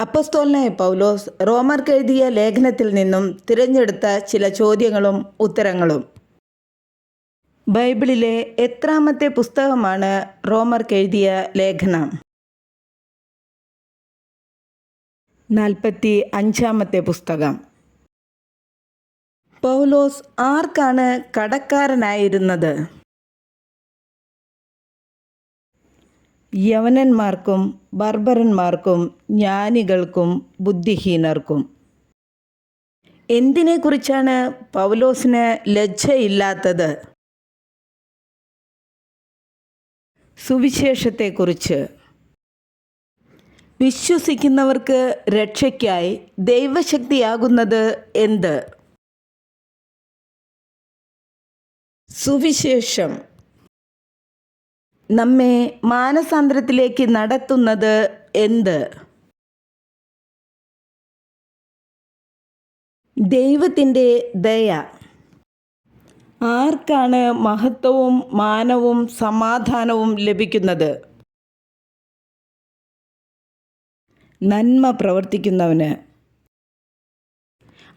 അപ്പസ്തോലനായ പൗലോസ് റോമർക്ക് എഴുതിയ ലേഖനത്തിൽ നിന്നും തിരഞ്ഞെടുത്ത ചില ചോദ്യങ്ങളും ഉത്തരങ്ങളും. ബൈബിളിലെ എത്രാമത്തെ പുസ്തകമാണ് റോമർക്ക് എഴുതിയ ലേഖനം? നാൽപ്പത്തി അഞ്ചാമത്തെ പുസ്തകം. പൗലോസ് ആർക്കാണ് കടക്കാരനായിരുന്നത്? യവനന്മാർക്കും ബർബരന്മാർക്കും ജ്ഞാനികൾക്കും ബുദ്ധിഹീനർക്കും. എന്തിനെക്കുറിച്ചാണ് പൗലോസിന് ലജ്ജയില്ലാത്തത്? സുവിശേഷത്തെക്കുറിച്ച്. വിശ്വസിക്കുന്നവർക്ക് രക്ഷയ്ക്കായി ദൈവശക്തിയാകുന്നത് എന്ത്? സുവിശേഷം. നമ്മെ മാനസാന്തരത്തിലേക്ക് നടത്തുന്നത് എന്ത്? ദൈവത്തിന്റെ ദയ. ആർക്കാണ് മഹത്വവും മാനവും സമാധാനവും ലഭിക്കുന്നത്? നന്മ പ്രവർത്തിക്കുന്നവന്.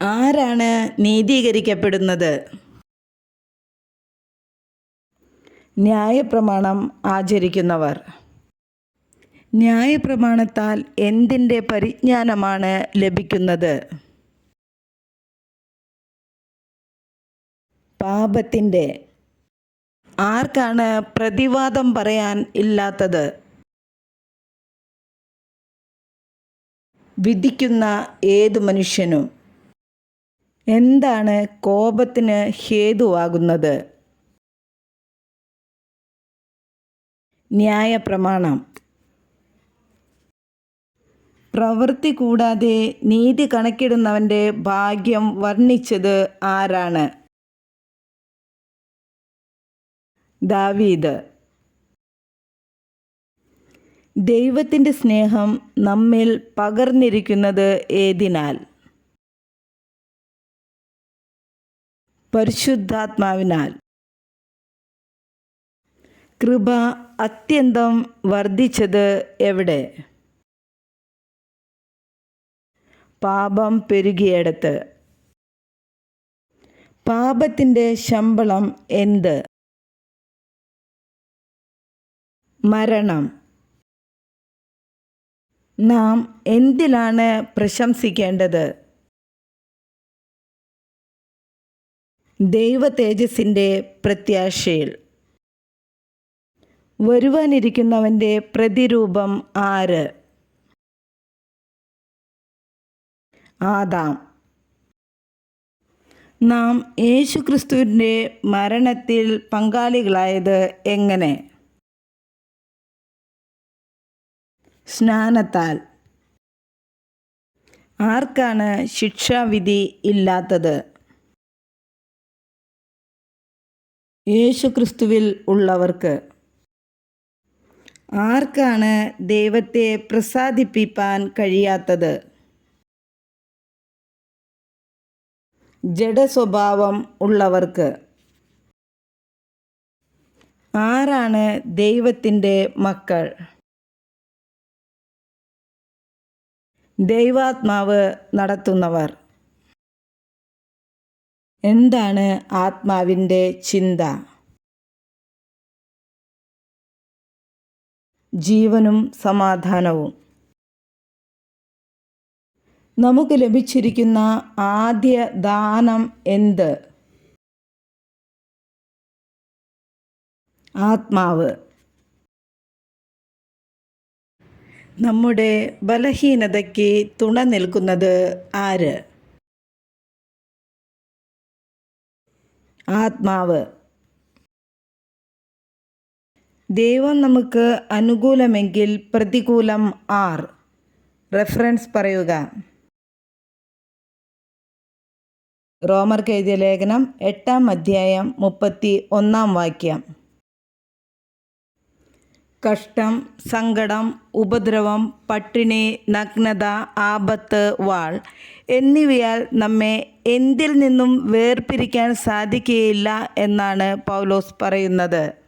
ആരാണ് നീതീകരിക്കപ്പെടുന്നത്? ന്യായപ്രമാണം ആചരിക്കുന്നവർ. ന്യായപ്രമാണത്താൽ എന്തിന്റെ പരിജ്ഞാനമാണ് ലഭിക്കുന്നത്? പാപത്തിന്റെ ആർക്കാണ് പ്രതിവാദം പറയാൻ ഇല്ലാത്തത്? വിധിക്കുന്ന ഏതു മനുഷ്യനും. എന്താണ് കോപത്തിന് ഹേതുവാകുന്നത്? ന്യായപ്രമാണം. പ്രവൃത്തി കൂടാതെ നീതി കണക്കിടുന്നവന്റെ ഭാഗ്യം വർണിച്ചത് ആരാണ്? ദാവീദ്. ദൈവത്തിന്റെ സ്നേഹം നമ്മിൽ പകർന്നിരിക്കുന്നത് ഏതിനാൽ? പരിശുദ്ധാത്മാവിനാൽ. കൃപ അത്യന്തം വർദ്ധിച്ചത് എവിടെ? പാപം പെരുകിയടത്ത് പാപത്തിന്റെ ശമ്പളം എന്ത്? മരണം. നാം എന്തിലാണ് പ്രശംസിക്കേണ്ടത്? ദൈവ തേജസ്സിന്റെ പ്രത്യാശയിൽ. വരുവാനിരിക്കുന്നവന്റെ പ്രതിരൂപം ആര്? ആദാം. നാം യേശുക്രിസ്തുവിന്റെ മരണത്തിൽ പങ്കാളികളായത് എങ്ങനെ? സ്നാനത്താൽ. ആർക്കാണ് ശിക്ഷാവിധി ഇല്ലാത്തത്? യേശുക്രിസ്തുവിൽ ഉള്ളവർക്ക്. ആർക്കാണ് ദൈവത്തെ പ്രസാദിപ്പിപ്പാൻ കഴിയാത്തത്? ജഡസ്വഭാവം ഉള്ളവർക്ക്. ആരാണ് ദൈവത്തിന്റെ മക്കൾ? ദൈവാത്മാവ് നടത്തുന്നവർ. എന്താണ് ആത്മാവിന്റെ ചിന്ത? ജീവനും സമാധാനവും. നമുക്ക് ലഭിച്ചിരിക്കുന്ന ആദ്യ ദാനം എന്ത്? ആത്മാവ്. നമ്മുടെ ബലഹീനതയ്ക്ക് തുണ നിൽക്കുന്നത് ആര്? ആത്മാവ്. ദൈവം നമുക്ക് അനുകൂലമെങ്കിൽ പ്രതികൂലം ആർ. റെഫറൻസ് പറയുക. റോമർക്ക് എഴുതിയ ലേഖനം എട്ടാം അധ്യായം മുപ്പത്തി ഒന്നാം വാക്യം. കഷ്ടം സങ്കടം ഉപദ്രവം പട്ടിണി നഗ്നത ആപത്ത് വാൾ എന്നിവയാൽ നമ്മെ എന്തിൽ നിന്നും വേർപിരിക്കാൻ സാധിക്കുകയില്ല എന്നാണ് പൗലോസ് പറയുന്നത്.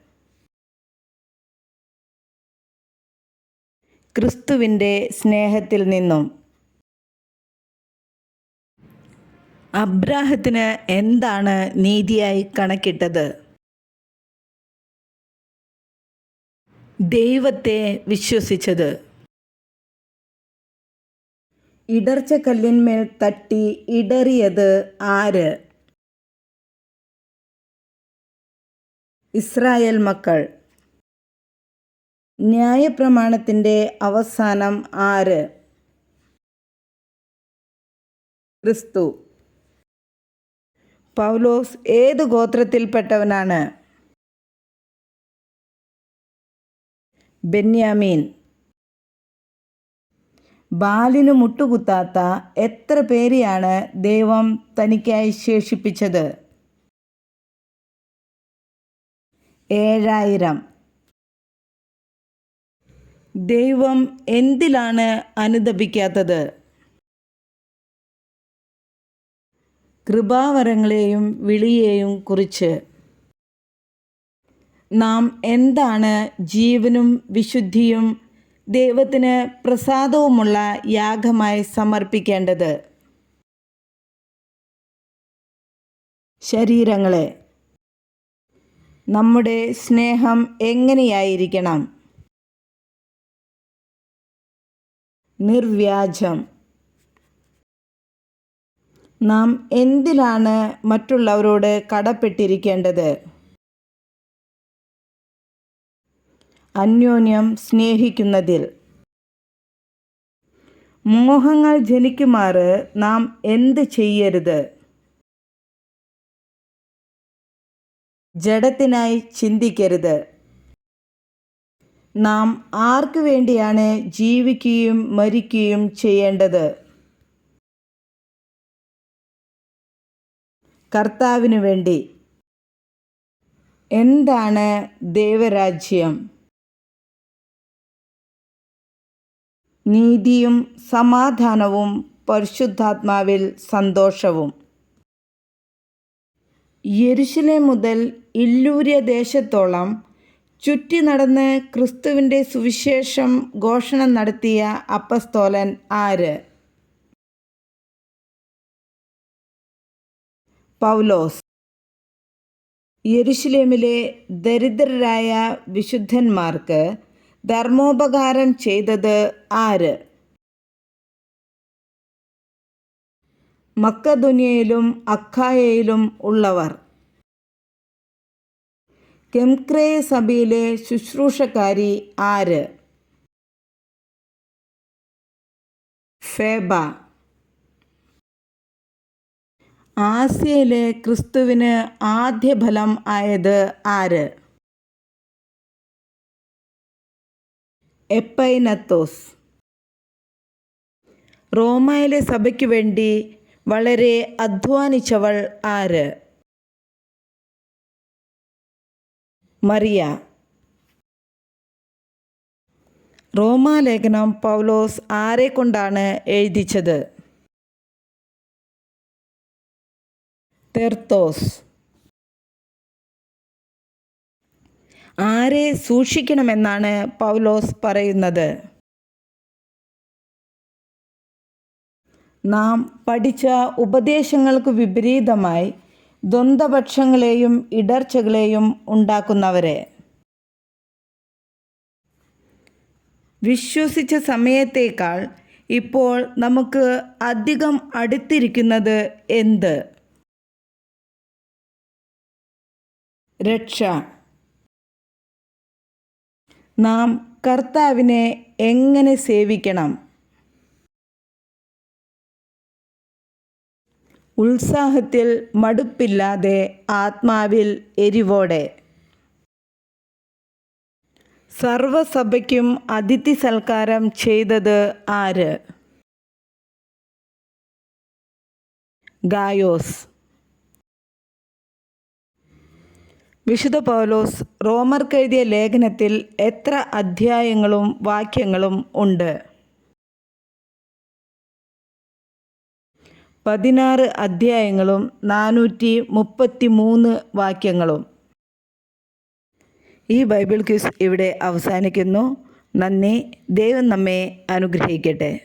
ക്രിസ്തുവിന്റെ സ്നേഹത്തിൽ നിന്നും. അബ്രാഹത്തിന് എന്താണ് നീതിയായി കണക്കിട്ടത്? ദൈവത്തെ വിശ്വസിച്ചത്. ഇടർച്ചക്കല്ലിന്മേൽ തട്ടി ഇടറിയത് ആര്? ഇസ്രായേൽ മക്കൾ. ന്യായപ്രമാണത്തിന്റെ അവസാനം ആര്? ക്രിസ്തു. പൗലോസ് ഏത് ഗോത്രത്തിൽപ്പെട്ടവനാണ്? ബെന്യാമീൻ. ബാലിനു മുട്ടുകുത്താത്ത എത്ര പേരെയാണ് ദൈവം തനിക്കായി ശേഷിപ്പിച്ചത്? ഏഴായിരം. ദൈവം എന്തിലാണ് അനുദപിക്കാത്തത്? കൃപാവരങ്ങളെയും വിളിയെയും കുറിച്ച്. നാം എന്താണ് ജീവനും വിശുദ്ധിയും ദൈവത്തിന് പ്രസാദവുമുള്ള യാഗമായി സമർപ്പിക്കേണ്ടത്? ശരീരങ്ങളെ. നമ്മുടെ സ്നേഹം എങ്ങനെയായിരിക്കണം? നിർവ്യാജം. നാം എന്തിനാണ് മറ്റുള്ളവരോട് കടപ്പെട്ടിരിക്കേണ്ടത്? അന്യോന്യം സ്നേഹിക്കുന്നതിൽ. മോഹങ്ങൾ ജനിക്കുമാറ് നാം എന്ത് ചെയ്യരുത്? ജഡത്തിനായി ചിന്തിക്കരുത്. നാം ആർക്കു വേണ്ടിയാണ് ജീവിക്കുകയും മരിക്കുകയും ചെയ്യേണ്ടത്? കർത്താവിനു വേണ്ടി. എന്താണ് ദൈവരാജ്യം? നീതിയും സമാധാനവും പരിശുദ്ധാത്മാവിൽ സന്തോഷവും. യെരുശലേം മുതൽ ഇല്ലൂര്യ ദേശത്തോളം ചുറ്റി നടന്ന് ക്രിസ്തുവിന്റെ സുവിശേഷം ഘോഷണം നടത്തിയ അപ്പസ്തോലൻ ആര്? പൗലോസ്. യരുഷലേമിലെ ദരിദ്രരായ വിശുദ്ധന്മാർക്ക് ധർമ്മോപകാരം ചെയ്തത് ആര്? മക്കദുനിയയിലും അഖായയിലും ഉള്ളവർ. കെംക്രേ സഭയിലെ ശുശ്രൂഷക്കാരി ആര്? ഫേബ. ആസിയയിലെ ക്രിസ്തുവിന് ആദ്യ ഫലം ആയത് ആര്? എപ്പൈനത്തോസ്. റോമയിലെ സഭയ്ക്ക് വേണ്ടി വളരെ അധ്വാനിച്ചവൾ ആര്? മറിയ. റോമാലേഖനം പൗലോസ് ആരെ കൊണ്ടാണ് എഴുതിച്ചത്? തെർത്തോസ്. ആരെ സൂക്ഷിക്കണമെന്നാണ് പൗലോസ് പറയുന്നത്? നാം പഠിച്ച ഉപദേശങ്ങൾക്ക് വിപരീതമായി ദ്വന്ദ്പക്ഷങ്ങളെയും ഇടർച്ചകളെയും ഉണ്ടാക്കുന്നവരെ. വിശ്വസിച്ച സമയത്തേക്കാൾ ഇപ്പോൾ നമുക്ക് അധികം അടുത്തിരിക്കുന്നത് എന്ത്? രക്ഷ. നാം കർത്താവിനെ എങ്ങനെ സേവിക്കണം? ഉത്സാഹത്തിൽ മടുപ്പില്ലാതെ ആത്മാവിൽ എരിവോടെ. സർവസഭയ്ക്കും അതിഥി സൽക്കാരം ചെയ്തത് ആര്? ഗായോസ്. വിശുദ്ധ പൗലോസ് റോമർക്കെഴുതിയ ലേഖനത്തിൽ എത്ര അധ്യായങ്ങളും വാക്യങ്ങളും ഉണ്ട്? പതിനാറ് അധ്യായങ്ങളും നാനൂറ്റി മുപ്പത്തി മൂന്ന് വാക്യങ്ങളും. ഈ ബൈബിൾ ക്വിസ് ഇവിടെ അവസാനിക്കുന്നു. നന്ദി. ദൈവം നമ്മെ അനുഗ്രഹിക്കട്ടെ.